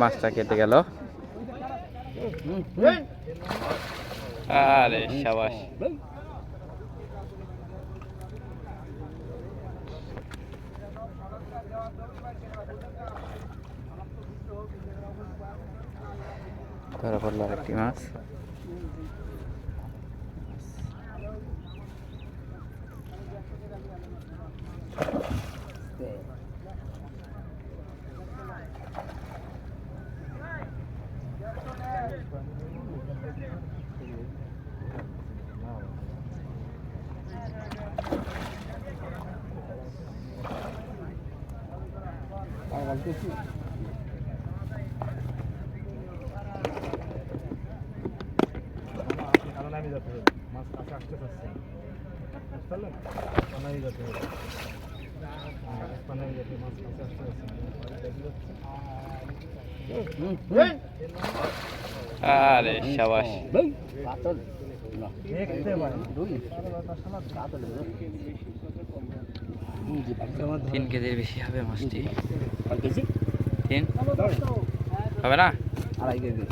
মাছটা কেটে গেল। আরে সাবাস। ধরা পড়ল আরেকটি মাছ। নামি যেতে হবে মাছ কাছে আসতে পারছে বুঝতে পারলেন পানামি যেতে হবে পানামি যেতে মাছ কাছে আসতে পারছে আরে সাবাস দেখতে পারেন তিন কেজির বেশি হবে মাছটি। তিন? হবে না? আড়াই কেজি।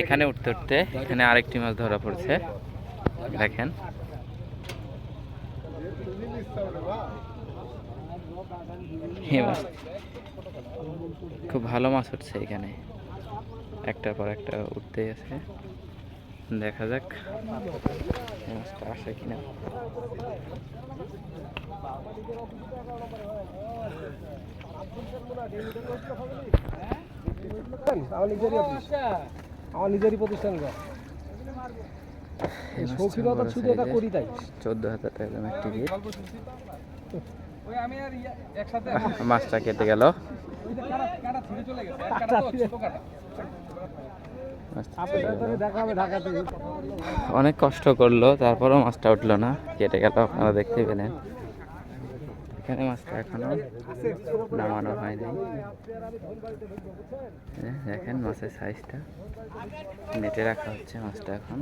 এখানে উঠতে উঠতে এখানে আরেকটি মাছ ধরা পড়ছে। দেখেন। খুব ভালো মাছ উঠছে এখানে। একটার পর একটা উঠতেই আছে। দেখা যাক। মাছটা আসে কিনা? আমার নিজেরই প্রতিষ্ঠান শৌখিনতা শুধু এটা করি তাই। চোদ্দ হাজার টাকা দামের টিকিট মাছটা কেটে গেল। কাটা কাটা চলে গেছে। কাটা তো ছোট কাটা মাছটা কেটে গেল। দেখাবে ঢাকাতে অনেক কষ্ট করল, তারপরও মাছটা উঠল না। কেটে গেল, আপনারা দেখতে পেলেন। এখানে মাছটা এখনও নামানো হয়নি। দেখেন মাছের সাইজটা নেটে রাখা হচ্ছে মাছটা এখন।